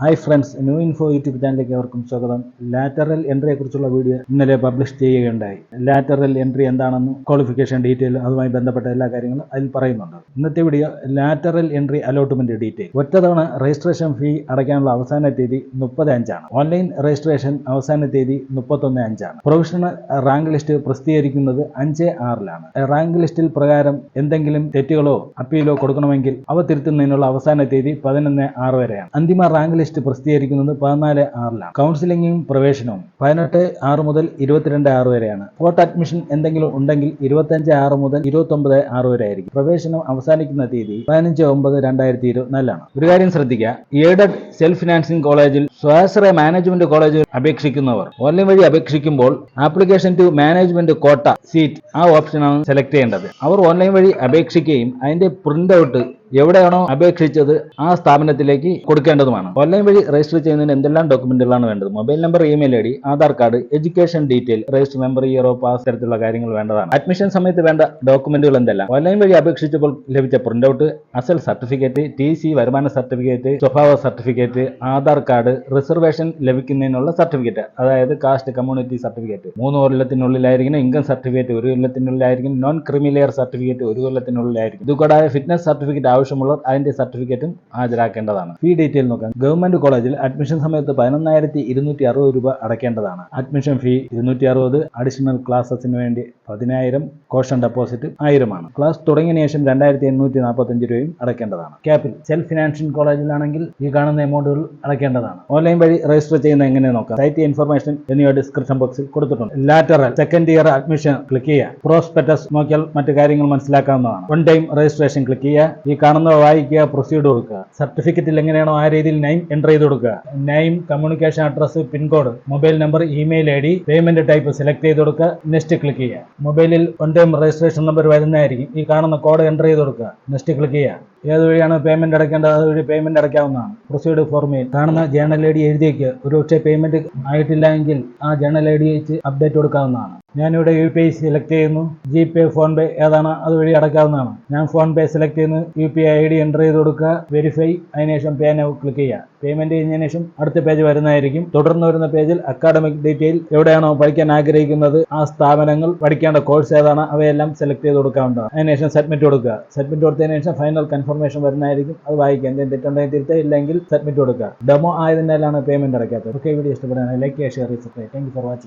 Hi friends new info YouTube ചാനലിലേക്ക് അവർക്കും സ്വാഗതം. ലാറ്ററൽ എൻട്രിയെ കുറിച്ചുള്ള വീഡിയോ ഇന്നലെ പബ്ലിഷ് ചെയ്യുകയുണ്ടായി. ലാറ്ററൽ എൻട്രി എന്താണെന്നും ക്വാളിഫിക്കേഷൻ ഡീറ്റെയിൽ അതുമായി ബന്ധപ്പെട്ട എല്ലാ കാര്യങ്ങളും അതിൽ പറയുന്നുണ്ട്. ഇന്നത്തെ video lateral entry allotment detail ഒറ്റതവണ registration fee അടയ്ക്കാനുള്ള അവസാന തീയതി മുപ്പത് അഞ്ചാണ് ഓൺലൈൻ രജിസ്ട്രേഷൻ അവസാന തീയതി മുപ്പത്തൊന്ന് അഞ്ചാണ്. പ്രൊഫഷണൽ റാങ്ക് ലിസ്റ്റ് പ്രസിദ്ധീകരിക്കുന്നത് അഞ്ച് ആറിലാണ്. റാങ്ക് ലിസ്റ്റിൽ പ്രകാരം എന്തെങ്കിലും തെറ്റുകളോ അപ്പീലോ കൊടുക്കണമെങ്കിൽ അവ തിരുത്തുന്നതിനുള്ള അവസാന തീയതി പതിനൊന്ന് ആറ് വരെയാണ്. അന്തിമ റാങ്ക് ലിസ്റ്റ് പ്രസിദ്ധീകരിക്കുന്നത് പതിനാല് ആറിലാണ്. കൗൺസിലിംഗും പ്രവേശനവും പതിനെട്ട് ആറ് മുതൽ ഇരുപത്തിരണ്ട് ആറ് വരെയാണ്. ഫോർട്ട് അഡ്മിഷൻ എന്തെങ്കിലും ഉണ്ടെങ്കിൽ ഇരുപത്തഞ്ച് ആറ് മുതൽ ഇരുപത്തൊമ്പത് ആറ് വരെ ആയിരിക്കും. പ്രവേശനം അവസാനിക്കുന്ന തീയതി പതിനഞ്ച് ഒമ്പത് രണ്ടായിരത്തി ഇരുപത്തിനാലാണ് ഒരു കാര്യം ശ്രദ്ധിക്കുക. എയ്ഡഡ് സെൽഫ് ഫിനാൻസിംഗ് കോളേജിൽ സ്വാശ്രയ മാനേജ്മെന്റ് കോളേജിൽ അപേക്ഷിക്കുന്നവർ ഓൺലൈൻ വഴി അപേക്ഷിക്കുമ്പോൾ application to management quota seat ആ ഓപ്ഷനാണ് സെലക്ട് ചെയ്യേണ്ടത്. അവർ ഓൺലൈൻ വഴി അപേക്ഷിക്കുകയും അതിന്റെ പ്രിന്റ് ഔട്ട് എവിടെയാണോ അപേക്ഷിച്ചത് ആ സ്ഥാപനത്തിലേക്ക് കൊടുക്കേണ്ടതുമാണ്. ഓൺലൈൻ വഴി രജിസ്റ്റർ ചെയ്യുന്നതിന് എന്തെല്ലാം ഡോക്യുമെന്റുകളാണ് വേണ്ടത്? Mobile number email I D Aadhaar card education detail register number ഇയറോ pass തരത്തിലുള്ള കാര്യങ്ങൾ വേണ്ടതാണ്. അഡ്മിഷൻ സമയത്ത് വേണ്ട ഡോക്യുമെന്റുകൾ എന്തെല്ലാം? ഓൺലൈൻ വഴി അപേക്ഷിച്ചപ്പോൾ ലഭിച്ച പ്രിന്റ് ഔട്ട് അസൽ സർട്ടിഫിക്കറ്റ് ടി സി വരുമാന സർട്ടിഫിക്കറ്റ് സ്വഭാവ സർട്ടിഫിക്കറ്റ് ആധാർ കാർഡ് റിസർവേഷൻ ലഭിക്കുന്നതിനുള്ള സർട്ടിഫിക്കറ്റ് അതായത് കാസ്റ്റ് കമ്മ്യൂണിറ്റി സർട്ടിഫിക്കറ്റ് മൂന്ന് കൊല്ലത്തിനുള്ളിലായിരിക്കണം ഇൻകം സർട്ടിഫിക്കറ്റ് ഒരു കൊല്ലത്തിനുള്ളിലായിരിക്കും നോൺ ക്രിമിലെയർ സർട്ടിഫിക്കറ്റ് ഒരു കൊല്ലത്തിനുള്ളിലായിരിക്കും ഇതുകൂടാതെ ഫിറ്റ്നസ് സർട്ടിഫിക്കറ്റ് ആവശ്യമുള്ളവർ അതിന്റെ സർട്ടിഫിക്കറ്റും ഹാജരാക്കേണ്ടതാണ്. ഫീ ഡീറ്റെയിൽ നോക്കാം ഗവൺമെന്റ് കോളേജിൽ അഡ്മിഷൻ സമയത്ത് പതിനൊന്നായിരത്തി ഇരുന്നൂറ്റി അറുപത് രൂപ അടയ്ക്കേണ്ടതാണ്. അഡ്മിഷൻ ഫീ ഇരുന്നൂറ്റി അറുപത് അഡീഷണൽ ക്ലാസസിന് വേണ്ടി പതിനായിരം കോഷൻ ഡെപ്പോസിറ്റ് ആയിരമാണ്. ക്ലാസ് തുടങ്ങിയ ശേഷം രണ്ടായിരത്തി എണ്ണൂറ്റി നാൽപ്പത്തഞ്ച് രൂപയും അടയ്ക്കേണ്ടതാണ്. ക്യാപിൽ സെൽഫ് ഫിനാൻഷ്യൽ കോളേജിലാണെങ്കിൽ ഈ കാണുന്ന എമൗണ്ടുകൾ അടയ്ക്കേണ്ടതാണ്. ഓൺലൈൻ വഴി രജിസ്റ്റർ ചെയ്യുന്ന എങ്ങനെ നോക്കാം? സൈറ്റ് ഇൻഫർമേഷൻ എന്നിവ ഡിസ്ക്രിപ്ഷൻ ബോക്സിൽ കൊടുത്തിട്ടുണ്ട്. Lateral second year admission click ചെയ്യുക. പ്രോസ്പെക്ടസ് നോക്കിയാൽ മറ്റു കാര്യങ്ങൾ മനസ്സിലാക്കാവുന്നതാണ്. വൺ ടൈം രജിസ്ട്രേഷൻ ക്ലിക്ക് ചെയ്യുക. ഈ കാണുന്നത് വായിക്കുക പ്രൊസീഡ് കൊടുക്കുക. സർട്ടിഫിക്കറ്റിൽ എങ്ങനെയാണോ ആ രീതിയിൽ നെയിം എന്റർ ചെയ്ത് കൊടുക്കുക. Name communication address pincode mobile number email I D payment type select ചെയ്ത് കൊടുക്കുക. നെക്സ്റ്റ് ക്ലിക്ക് ചെയ്യുക. മൊബൈലിൽ വൺ ടൈം രജിസ്ട്രേഷൻ നമ്പർ വരുന്നതായിരിക്കും. ഈ കാണുന്ന കോഡ് എന്റർ ചെയ്ത് കൊടുക്കുക. നെക്സ്റ്റ് ക്ലിക്ക് ചെയ്യുക. ഏത് വഴിയാണ് പേയ്മെന്റ് അടയ്ക്കേണ്ടത്? അതുവഴി പേയ്മെന്റ് അടയ്ക്കാവുന്നതാണ്. പ്രൊസീഡ് ഫോർമേൽ കാണുന്ന ജേണൽ ഐ ഡി എഴുതിയേക്ക് ഒരുപക്ഷെ പേയ്മെന്റ് ആയിട്ടില്ല എങ്കിൽ ആ ജേണൽ ഐ ഡി വെച്ച് അപ്ഡേറ്റ് കൊടുക്കാവുന്നതാണ്. ഞാനിവിടെ യു പി ഐ സെലക്ട് ചെയ്യുന്നു. ജി പേ ഫോൺ പേ ഏതാണ് അതുവഴി അടയ്ക്കാവുന്നതാണ്. ഞാൻ ഫോൺ പേ സെലക്ട് ചെയ്യുന്നു. U P I I D enter ചെയ്ത് കൊടുക്കുക. വെരിഫൈ അതിനുശേഷം പേ നൗ ക്ലിക്ക് ചെയ്യുക. പേയ്മെന്റ് കഴിഞ്ഞതിന് ശേഷം അടുത്ത പേജ് വരുന്നതായിരിക്കും. തുടർന്ന് വരുന്ന പേജിൽ അക്കാഡമിക് ഡീറ്റെയിൽ എവിടെയാണോ പഠിക്കാൻ ആഗ്രഹിക്കുന്നത്? ആ സ്ഥാപനങ്ങൾ പഠിക്കേണ്ട കോഴ്സ് ഏതാണ്? അവയെല്ലാം സെലക്ട് ചെയ്ത് കൊടുക്കാവുന്നതാണ്. അതിനുശേഷം സബ്മിറ്റ് കൊടുക്കുക. സബ്മിറ്റ് കൊടുത്തതിന് ശേഷം ഫൈനൽ കൺഫർമേഷൻ വരുന്നതായിരിക്കും. അത് വായിക്കുക എന്തെങ്കിലും തെറ്റുണ്ടെങ്കിൽ തിരുത്തുക ഇല്ലെങ്കിൽ സബ്മിറ്റ് കൊടുക്കുക. ഡെമോ ആയതിനാലാണ് പേയ്മെന്റ് അടയ്ക്കാത്തത്. ഓക്കെ വീഡിയോ ഇഷ്ടപ്പെടുകയാണെങ്കിൽ ലൈക്ക് ചെയ്യുക ഷെയർ ചെയ്യുക താങ്ക് യു ഫോർ വാച്ചിങ്